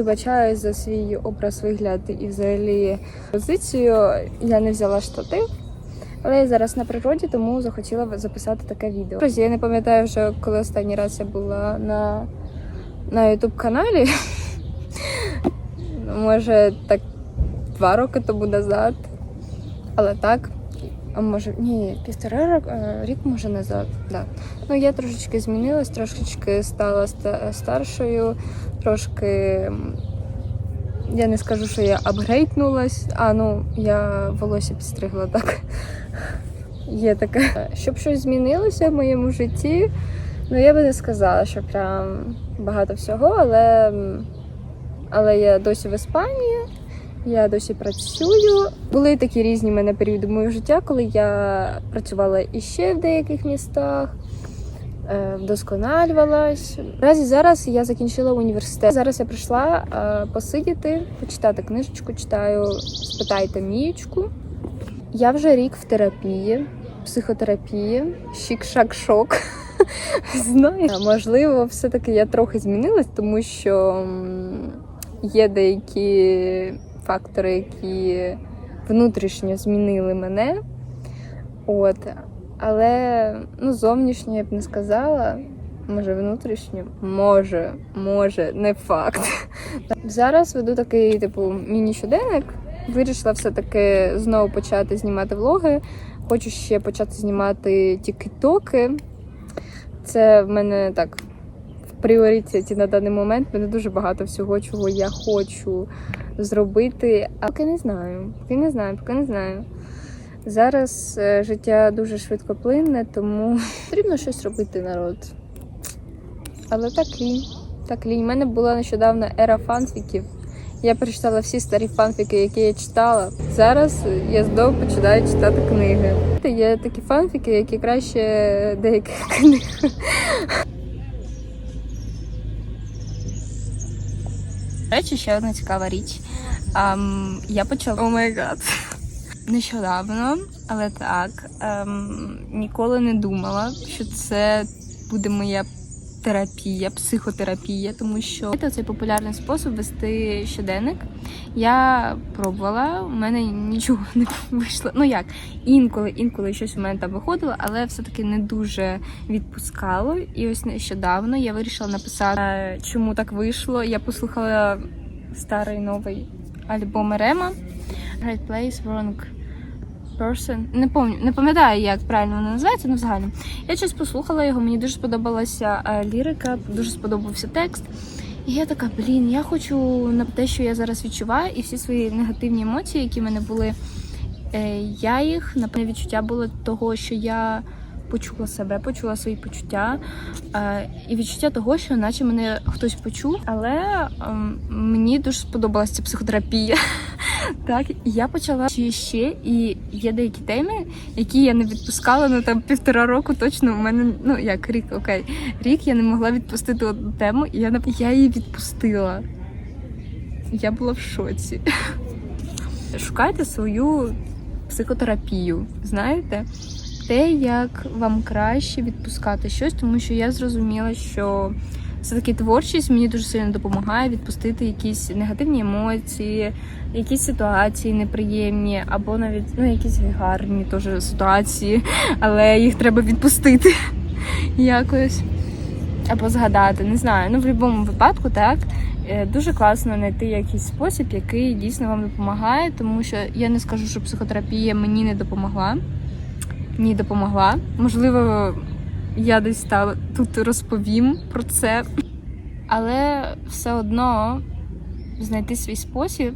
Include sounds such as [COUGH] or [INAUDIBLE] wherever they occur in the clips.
Вибачаюсь за свій образ вигляд і взагалі позицію. Я не взяла штатив, але я зараз на природі, тому захотіла записати таке відео. Друзі, я не пам'ятаю вже, коли останній раз я була на, на YouTube каналі. [LAUGHS] Може, так два роки тому назад. Але так. Може, ні, півтора року, е, рік може назад. Да. Ну, я трошечки змінилась, трошечки стала старшою, трошки. Я не скажу, що я апгрейднулась, а ну я волосся підстригла так. Є таке. Щоб щось змінилося в моєму житті, ну я би не сказала, що прям багато всього, але, але я досі в Іспанії. Я досі працюю. Були такі різні мене періоди моєго життя, коли я працювала іще в деяких містах, е, вдосконалювалась. Наразі зараз я закінчила університет. Зараз я прийшла е, посидіти, почитати книжечку, читаю Спитайте Мієчку. Я вже рік в терапії, психотерапії, шік-шак-шок. [LAUGHS] Знаю, можливо, все-таки я трохи змінилась, тому що є деякі фактори, які внутрішньо змінили мене. От. Але ну, зовнішньо я б не сказала. Може, внутрішньо? Може, може, не факт. [LAUGHS] Зараз веду такий, типу, міні-щоденник. Вирішила все-таки знову почати знімати влоги. Хочу ще почати знімати тіктоки. Це в мене так пріоритеті на даний момент. Мене дуже багато всього, чого я хочу зробити. А поки не знаю. Поки не знаю, поки не знаю. Зараз е, життя дуже швидко плинне, тому потрібно щось робити народ. Але так лінь. Так лінь. У мене була нещодавно ера фанфіків. Я прочитала всі старі фанфіки, які я читала. Зараз я знову починаю читати книги. Є такі фанфіки, які краще деяких книг. Речі, ще одна цікава річ. Ам, я почала. О май гад. Нещодавно, але так. Ем, ніколи не думала, що це буде моя терапія, психотерапія, тому що це цей популярний спосіб вести щоденник. Я пробувала, у мене нічого не вийшло. Ну як, інколи, інколи щось у мене там виходило, але все-таки не дуже відпускало. І ось нещодавно я вирішила написати, е, чому так вийшло. Я послухала старий новий альбом Рема Great Place, Wrong Person. Не пам'ятаю, не пам'ятаю, як правильно воно називається, але взагалі. Я щось послухала його, мені дуже сподобалася е, лірика, дуже сподобався текст. І я така, блін, я хочу на те, що я зараз відчуваю, і всі свої негативні емоції, які в мене були, е, я їх напевне відчуття було того, що я почула себе, почула свої почуття, е, і відчуття того, що наче мене хтось почув, але ем, мені дуже сподобалася ця психотерапія. Так, я почала ще і є деякі теми, які я не відпускала ну там півтора року. Точно у мене ну як рік, окей, рік я не могла відпустити одну тему, і я я її відпустила. Я була в шоці. Шукайте свою психотерапію, знаєте? Те, як вам краще відпускати щось, тому що я зрозуміла, що все-таки творчість мені дуже сильно допомагає відпустити якісь негативні емоції, якісь ситуації неприємні, або навіть ну, якісь гарні теж ситуації, але їх треба відпустити [LAUGHS] якось. Або згадати, не знаю. Ну, в будь-якому випадку, так. Е, Дуже класно знайти якийсь спосіб, який дійсно вам допомагає, тому що я не скажу, що психотерапія мені не допомогла. Ні, допомогла. Можливо, я десь та, тут розповім про це. Але все одно знайти свій спосіб,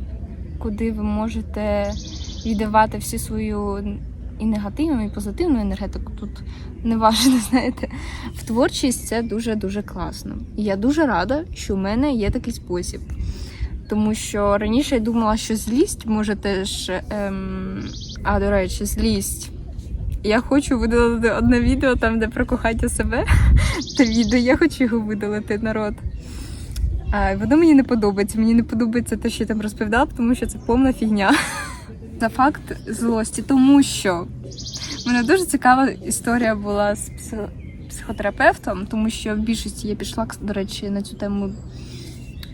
куди ви можете віддавати всі свою і негативну, і позитивну енергетику. Тут не важливо, [LAUGHS] знаєте. В творчість це дуже-дуже класно. І я дуже рада, що в мене є такий спосіб. Тому що раніше я думала, що злість може теж. Ем... А, до речі, злість. Я хочу видалити одне відео там, де про кохання себе. Те відео, я хочу його видалити народ. А, воно мені не подобається. Мені не подобається те, що я там розповідала, тому що це повна фігня. [LAUGHS] За факт злості, тому що в мене дуже цікава історія була з психотерапевтом, тому що в більшості я пішла, до речі, на цю тему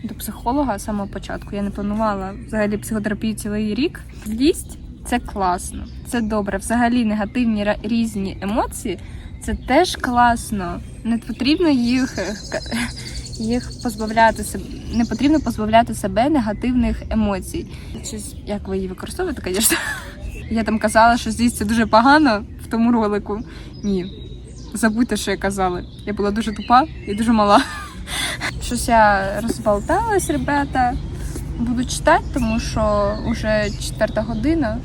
до психолога з самого початку. Я не планувала взагалі психотерапію цілий рік. Злість це класно, це добре. Взагалі негативні різні емоції це теж класно. Не потрібно їх, е, [LAUGHS] їх позбавляти себе. Не потрібно позбавляти себе негативних емоцій. Щось, як ви її використовуєте, звісно. [LAUGHS] Я там казала, що злість це дуже погано в тому ролику. Ні. Забудьте, що я казала. Я була дуже тупа і дуже мала. [LAUGHS] Щось я розболталась, ребята. Буду читати, тому що вже четверта година.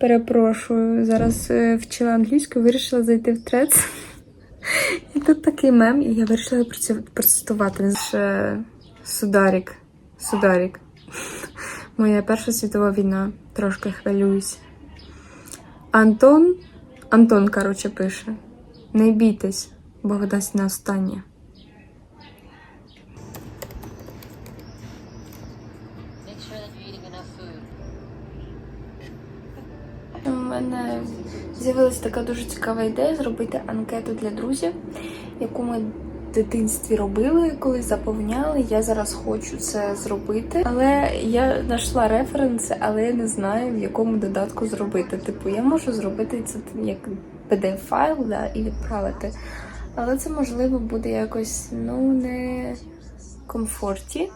Перепрошую, зараз е, вчила англійську, вирішила зайти в трец. І тут такий мем, і я вирішила процитувати. Це Сударік. Сударік. Моя перша світова війна. Трошки хвилююсь. Антон. Антон, коротше, пише. Не бійтесь, Бог дасть на останнє. У мене з'явилася така дуже цікава ідея зробити анкету для друзів, яку ми дитинстві робили, коли заповняли. Я зараз хочу це зробити. Але я знайшла референси, але я не знаю, в якому додатку зробити. Типу, я можу зробити це як PDF-файл да, і відправити. Але це можливо буде якось ну не комфорті.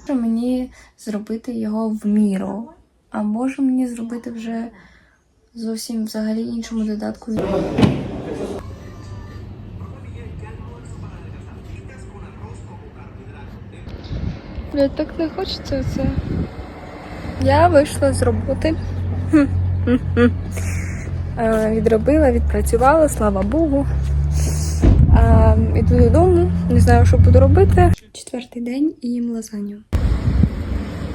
Може мені зробити його в міру. А може мені зробити вже зовсім взагалі іншому додатку. Бля, так не хочеться це. Я вийшла з роботи. Е, Відробила, відпрацювала, слава Богу. А, Іду додому, не знаю, що буду робити. Четвертий день і їм лазанью.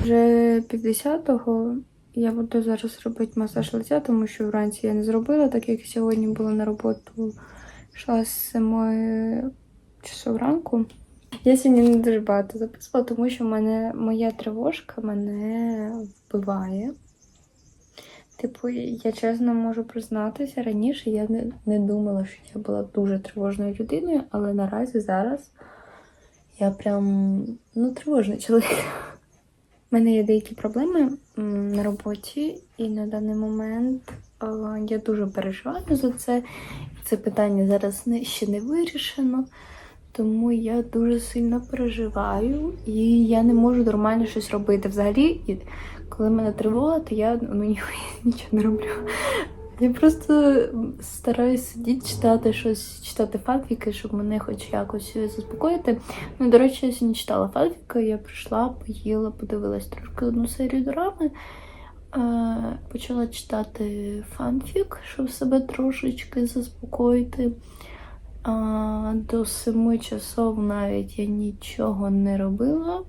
Вже півдесятого я буду зараз робити масаж лиця, тому що вранці я не зробила, так як сьогодні була на роботу, йшла з 7 часов ранку. Я сьогодні не дуже багато записувала, тому що мене моя тривожка мене вбиває. Типу, я чесно можу признатися, раніше я не, не думала, що я була дуже тривожною людиною, але наразі зараз я прям ну, тривожний чоловік. У мене є деякі проблеми на роботі, і на даний момент я дуже переживаю за це. Це питання зараз ще не вирішено. Тому я дуже сильно переживаю і я не можу нормально щось робити. Взагалі, і коли мене тривога, то я ну, ні- [LAUGHS] нічого не роблю. Я просто стараюсь сидіти, читати щось, читати фанфіки, щоб мене хоч якось заспокоїти. Ну, до речі, я сьогодні читала фанфіки, я прийшла, поїла, подивилась трошки одну серію дорами. Е, почала читати фанфік, щоб себе трошечки заспокоїти. А, до семи часов навіть я нічого не робила,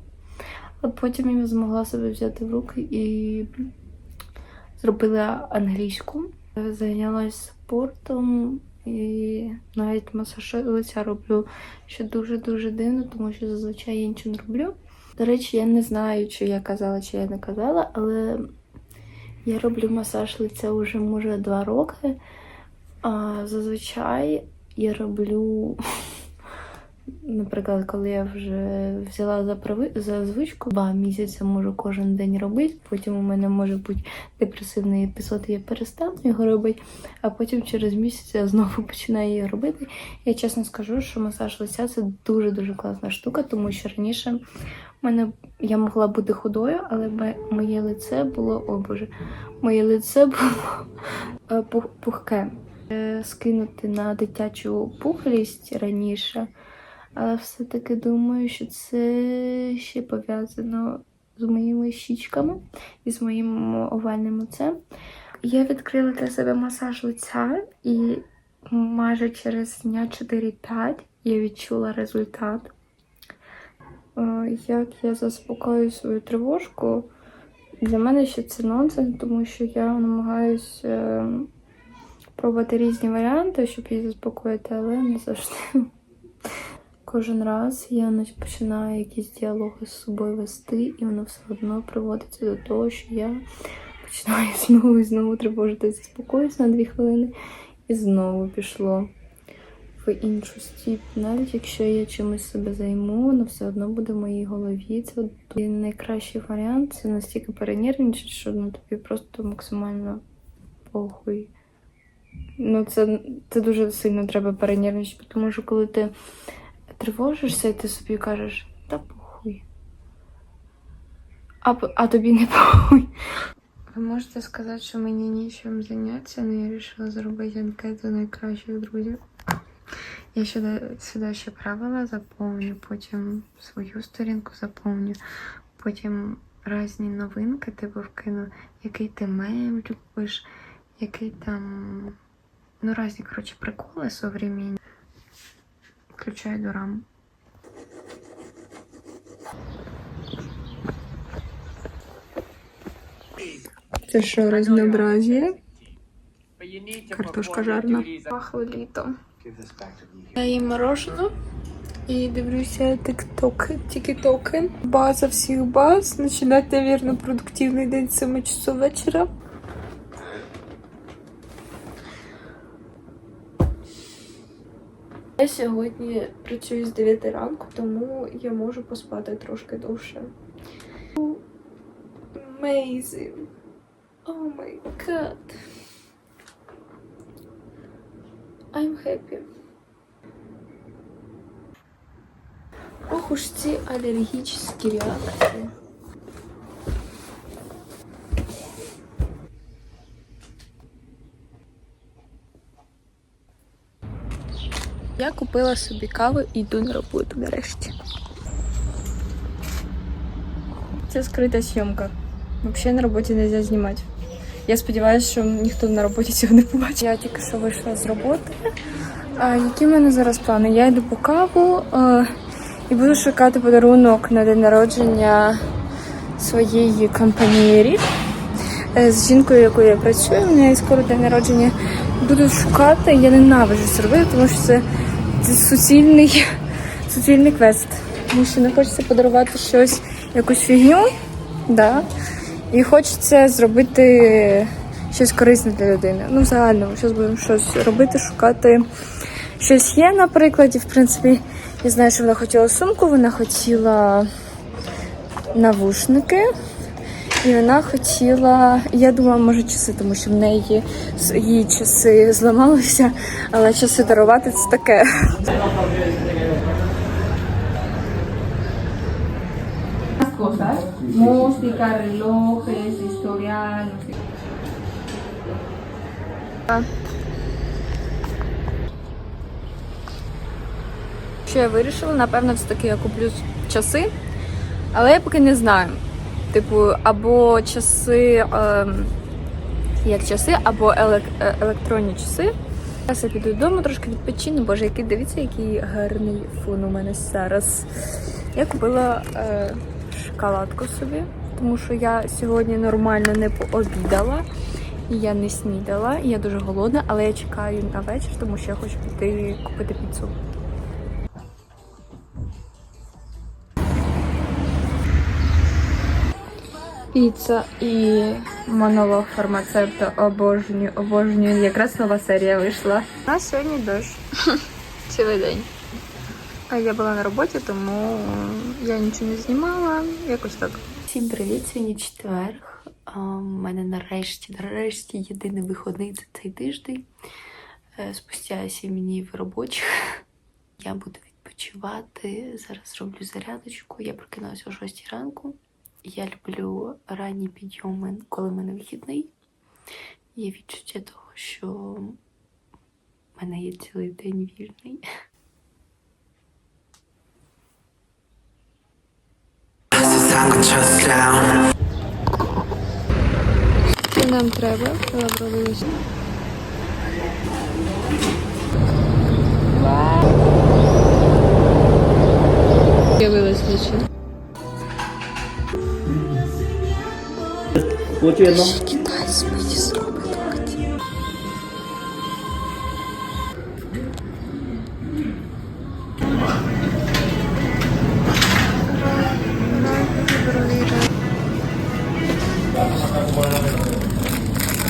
а потім я змогла себе взяти в руки і зробила англійську. Зайнялася спортом і навіть масаж лиця роблю, що дуже-дуже дивно, тому що зазвичай я нічого не роблю. До речі, я не знаю, чи я казала, чи я не казала, але я роблю масаж лиця вже може два роки. А зазвичай я роблю, [LAUGHS] наприклад, коли я вже взяла за, приви... за звичку, два місяці можу кожен день робити. Потім у мене може бути депресивний епізод, і я перестану його робити, а потім через місяць я знову [LAUGHS] починаю її робити. Я чесно скажу, що масаж лиця це дуже-дуже класна штука, тому що раніше мене я могла бути худою, але моє лице було, о боже, моє лице було е, пухке скинути на дитячу пухлість раніше, але все-таки думаю, що це ще пов'язано з моїми щічками і з моїм овальним лицем. Я відкрила для себе масаж лиця і майже через дня 4-5 я відчула результат. Е, Як я заспокоюю свою тривожку, для мене ще це нонсенс, тому що я намагаюся пробувати різні варіанти, щоб її заспокоїти, але не завжди. [LAUGHS] Кожен раз я починаю якісь діалоги з собою вести, і воно все одно приводиться до того, що я починаю [LAUGHS] знову і знову тривожитися, заспокоюсь на дві хвилини, і знову пішло в іншу стіп. Навіть якщо я чимось себе займу, воно все одно буде в моїй голові. Це і найкращий варіант це настільки перенервничати, що ну, тобі просто максимально похуй. Ну, це, це дуже сильно треба перенервничати, тому що коли ти тривожишся, і ти собі кажеш, та похуй. А, а тобі не [LAUGHS] похуй. Ви можете сказати, що мені нічим зайнятися, але я вирішила зробити анкету найкращих друзів. Я сюди, сюди ще правила заповню, потім свою сторінку заповню, потім різні новинки типу вкину, який ти мем любиш, який там. Ну, різні, коротше, приколи современні. Включаю дорам. Це що, разнообразие? Картошка жарна. Пахло літом. Я їм мороженое і дивлюся тіктоки, тіктоки. База всіх баз. Починати, наверное, продуктивний день з 7 часов вечора. Я сьогодні працюю з 9 ранку, тому я можу поспати трошки довше. Amazing. Oh my god. I'm happy. Ох уж ці алергічні реакції. Я купила собі каву і йду на роботу нарешті. Це скрита зйомка. Взагалі на роботі не можна знімати. Я сподіваюся, що ніхто на роботі цього не побачить. Я тільки що вийшла з роботи. А, які в мене зараз плани? Я йду по каву а, і буду шукати подарунок на день народження своєї компанії Е, з жінкою, якою я працюю. У неї скоро день народження. Буду шукати. Я ненавиджу це робити, тому що це, це суцільний, суцільний квест. Тому що не хочеться подарувати щось, якусь фігню. Да. І хочеться зробити щось корисне для людини. Ну, взагалі, зараз будемо щось робити, шукати. Щось є, наприклад, і в принципі, я знаю, що вона хотіла сумку, вона хотіла навушники. І вона хотіла, я думала, може часи, тому що в неї її часи зламалися, але часи дарувати це таке. cosas, música, relojes, historial. Що я вирішила, напевно, все-таки я куплю часи, але я поки не знаю. Типу, або часи, ем, як часи, або елек- е, електронні часи. Зараз я піду додому, трошки відпочину. Боже, який дивіться, який гарний фон у мене зараз. Я купила е, шоколадку собі, тому що я сьогодні нормально не пообідала. Я не снідала, я дуже голодна, але я чекаю на вечір, тому що я хочу піти купити піцу. Піца і монолог фармацевта обожнюю, обожнюю. Якраз нова серія вийшла. У нас сьогодні дощ. [LAUGHS] Цілий день. А я була на роботі, тому я нічого не знімала. Якось так. Всім привіт! Сьогодні четверг. У мене нарешті, нарешті єдиний вихідний за цей тиждень. Е, Спустя 7 днів робочих. Я буду відпочивати. Зараз роблю зарядочку. Я прокинулася о 6 ранку. Я люблю ранні підйоми, коли в мене вихідний. Є відчуття того, що в мене є цілий день вільний. Нам треба лавровий З'явилась лічі. Плачевно. Китайсь мені зробить хотів.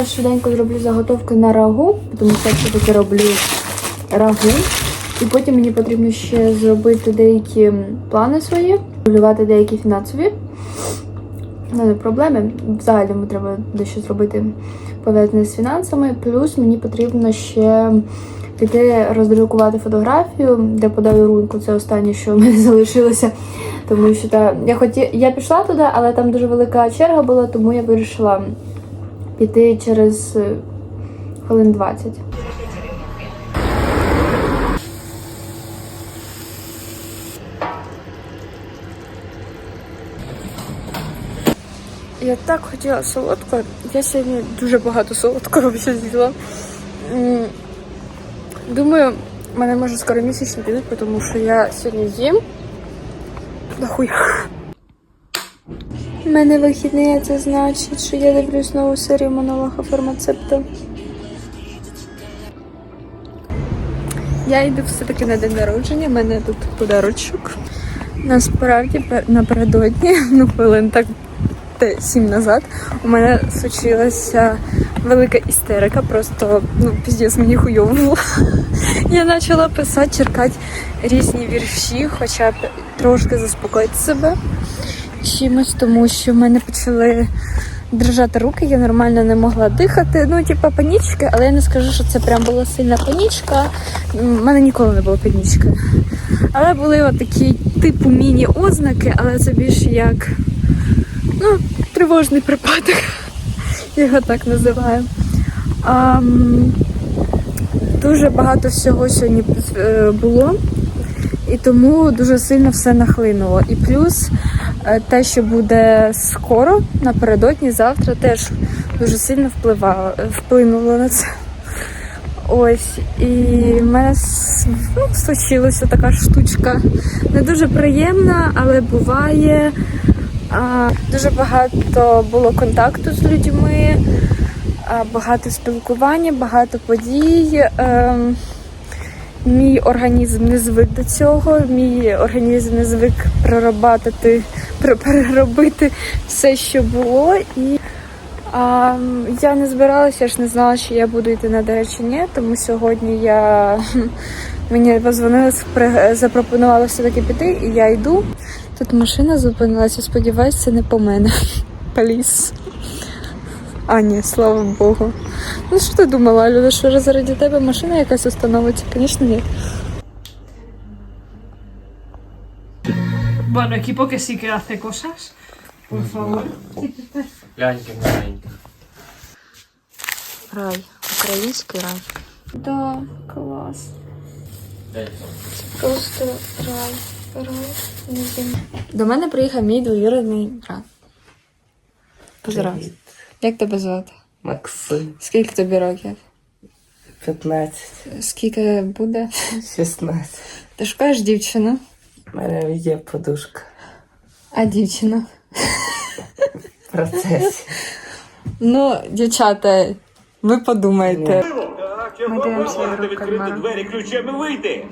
Швиденько зроблю заготовки на рагу, тому що я все-таки роблю рагу. І потім мені потрібно ще зробити деякі плани свої, малювати деякі фінансові. Ну, не проблеми. Взагалі мені треба дещо зробити пов'язане з фінансами. Плюс мені потрібно ще піти роздрукувати фотографію для подарунку. Це останнє, що в мене [LAUGHS] залишилося. Тому що та, я хоті... я пішла туди, але там дуже велика черга була, тому я вирішила піти через е, хвилин 20. Я так хотіла солодкого. Я сьогодні дуже багато солодкого вже з'їла. Думаю, в мене може скоро місячний підуть, тому що я сьогодні з'їм. Нахуя. У мене вихідний, а це значить, що я дивлюсь нову серію монолога фармацепта. Я йду все-таки на день народження, в мене тут подарочок. Насправді напередодні, [LAUGHS] ну хвилин так те сім назад у мене случилася велика істерика, просто ну піздець мені хуйово. [LAUGHS] Я почала писати, черкати різні вірші, хоча б трошки заспокоїти себе чимось, тому що в мене почали дрижати руки, я нормально не могла дихати. Ну, типа панічки, але я не скажу, що це прям була сильна панічка. У мене ніколи не було панічки. Але були от такі типу міні-ознаки, але це більше як ну, тривожний припадок. Його так називаю. Ам, дуже багато всього сьогодні е, було, і тому дуже сильно все нахлинуло. І плюс е, те, що буде скоро, напередодні, завтра, теж дуже сильно впливало, вплинуло на це. Ось, і в мене ну, случилася така штучка. Не дуже приємна, але буває. Дуже багато було контакту з людьми, багато спілкування, багато подій. Ем, мій організм не звик до цього, мій організм не звик прорабатити, переробити все, що було. І а, я не збиралася, я ж не знала, що я буду йти на день чи ні, тому сьогодні я [LAUGHS] мені позвонили, запропонували все-таки піти, і я йду. Тут машина зупинилася, сподіваюся, це не по мене. Поліс. А, ні, слава Богу. Ну що ти думала, Люда, що заради тебе машина якась остановиться? Звісно, ні. Bueno, equipo que sí que hace cosas, por favor. Гляньте маленька. Рай. Український рай. Да, клас. Просто рай. До мене приїхав мій двоюрідний брат. Поздрав. Як тебе звати? Максим, Скільки тобі років? 15, Скільки буде? 16. Ти шукаєш дівчину? У мене є подушка А дівчина? в процесі. Ну, дівчата, ви подумайте. Чого ви можете відкрити двері ключем і вийти?